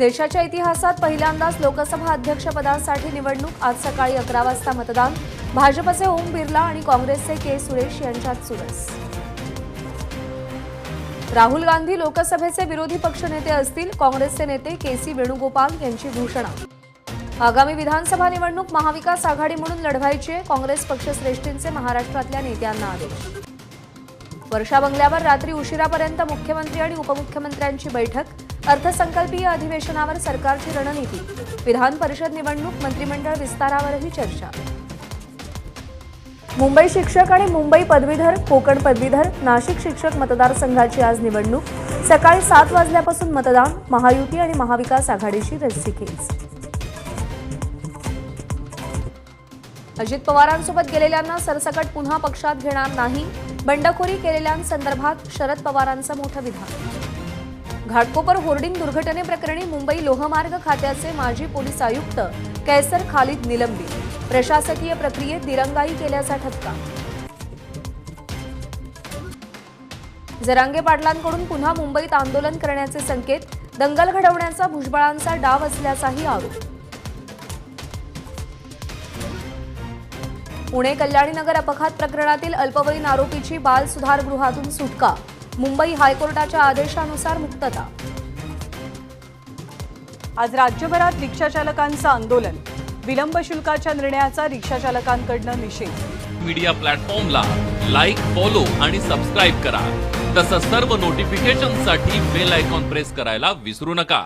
देशाच्या इतिहासात पहिल्यांदाच लोकसभा अध्यक्षपदासाठी निवडणूक आज सकाळी अकरा वाजता मतदान. भाजपचे ओम बिर्ला आणि काँग्रेसचे के सुरेश यांच्यात चुरस राहुल गांधी लोकसभेचे विरोधी पक्षनेते असतील काँग्रेसचे नेते के सी वेणुगोपाल यांची घोषणा. आगामी विधानसभा निवडणूक महाविकास आघाडी म्हणून लढवायची आहे काँग्रेस पक्षश्रेष्ठींचे महाराष्ट्रातल्या नेत्यांना आदेश. वर्षा बंगल्यावर रात्री उशिरापर्यंत मुख्यमंत्री आणि उपमुख्यमंत्र्यांची बैठक. अर्थसंकल्पीय अधिवेशनावर सरकारची रणनीती विधान परिषद निवडणूक मंत्रिमंडळ विस्तारावरही चर्चा. मुंबई शिक्षक आणि मुंबई पदवीधर कोकण पदवीधर नाशिक शिक्षक मतदारसंघाची आज निवडणूक. सकाळी सात वाजल्यापासून मतदान महायुती आणि महाविकास आघाडीची रस्सीखेच अजित पवारांसोबत गेलेल्यांना सरसकट पुन्हा पक्षात घेणार नाही बंडखोरी केलेल्यांसंदर्भात शरद पवारांचं मोठं विधान. घाटकोपर होर्डिंग दुर्घटनेप्रकरणी मुंबई लोहमार्ग खात्याचे माजी पोलीस आयुक्त कैसर खालिद निलंबित प्रशासकीय प्रक्रियेत दिरंगाई केल्याचा ठपका. जरांगे पाटलांकडून पुन्हा मुंबईत आंदोलन करण्याचे संकेत दंगल घडवण्याचा भुजबळांचा डाव असल्याचाही आरोप. पुणे कल्याणीनगर अपघात प्रकरणातील अल्पवयीन आरोपीची बाल सुधारगृहातून सुटका. मुंबई हायकोर्टाच्या आदेशानुसार मुक्तता. आज राज्यभरात रिक्षाचालकांचं आंदोलन. विलंब शुल्काच्या निर्णयाचा रिक्षाचालकांकडनं निषेध. मीडिया प्लॅटफॉर्मला लाईक फॉलो आणि सबस्क्राईब करा. तसंच सर्व नोटिफिकेशनसाठी बेल आयकॉन प्रेस करायला विसरू नका.